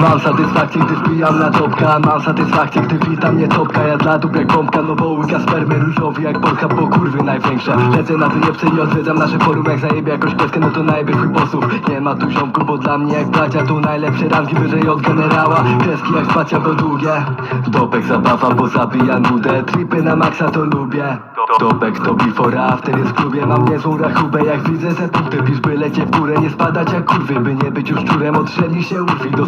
Mam satysfakcję, gdy wbijam na czopka Mam satysfakcję, gdy wita mnie topka. Ja dla jak pompka, no bo łyka spermy różowy jak porcha, bo kurwy największe. Lecę na wyjebce i odwiedzam nasze forum. Jak zajebie jakąś peskę, no to najebie chuj posłów. Nie ma tu ziomku, bo dla mnie jak bracia Tu najlepsze rangi wyżej od generała. Kreski jak spacja, bo długie. Dopek zabawa, bo zabija nudę. Tripy na maksa to lubię. Dopek to before after jest w klubie. Mam niezłą rachubę, jak widzę te punkty Pisz by lecie w górę, nie spadać jak kurwy By nie być już szczurem, odstrzeli się urwi Do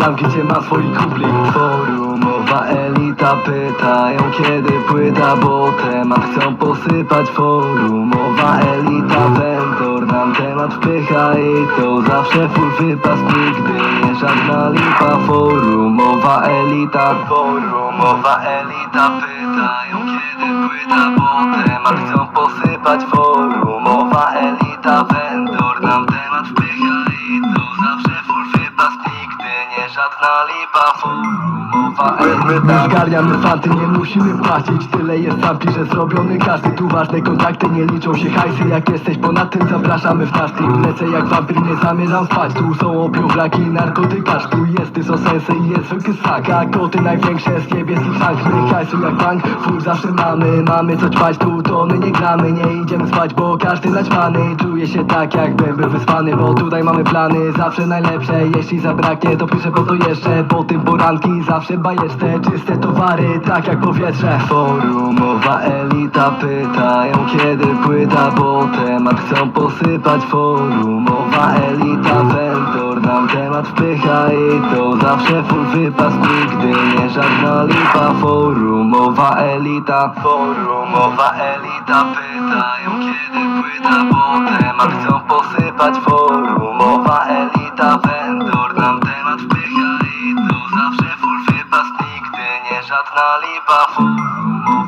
ramki, gdzie ma swoich kumpli Forumowa elita pytają kiedy płyta Bo temat chcą posypać Forumowa elita vendor nam temat wpycha I to zawsze full wypas. Nigdy nie żadna lipa Forumowa elita Forumowa elita pytają kiedy płyta Bo temat chcą posypać Forumowa żadna lipa Forumowa Zgarniamy fanty, nie musimy płacić. Tyle jest zampi, że zrobiony każdy. Tu ważne kontakty, nie liczą się hajsy. Jak jesteś ponad tym, zapraszamy w team Lecę jak wampir, nie zamierzam spać. Tu są opiowlaki narkotykarz Tu jest ty sensy i jest zwykły sak. A koty największe z niebieskich szank My hajsu jak bank, full zawsze mamy. Mamy co ćpać, tu tony nie gramy. Nie idziemy spać, bo każdy naćpany Czuje się tak, jakbym był wyspany Bo tutaj mamy plany, zawsze najlepsze Jeśli zabraknie, to piszę po to jeszcze Po tym poranki zawsze bajeczne Czyste towary, tak jak powietrze. Forumowa elita pytają kiedy płyta Bo temat chcą posypać. Forumowa elita vendor nam temat wpycha I to zawsze full wypas Nigdy nie żadna lipa. Forumowa elita Forumowa elita pytają kiedy płyta Bo temat chcą posypać. Forumowa elita nam temat wpycha I to zawsze full wypas Nigdy nie żadna lipa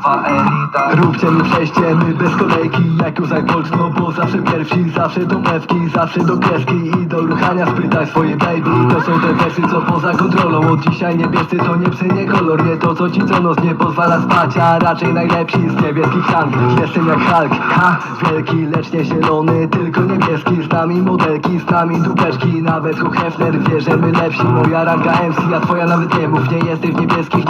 Elita Róbcie mi przejście, my bez kolejki. Jak już Bolt, no bo zawsze pierwsi Zawsze do mewki, zawsze do kreski I do ruchania spytaj swoje baby. To są te wersy, co poza kontrolą. Od dzisiaj niebiescy to nie psy, nie kolor Nie to co ci co noc nie pozwala spać A raczej najlepsi z niebieskich rank Jestem jak Hulk, ha, wielki Lecz nie zielony, tylko niebieski. Z nami modelki, z nami dupeczki. Nawet Hugh Hefner wie, że my lepsi. Moja ranga MC, a twoja nawet nie mów. Nie jesteś w niebieskich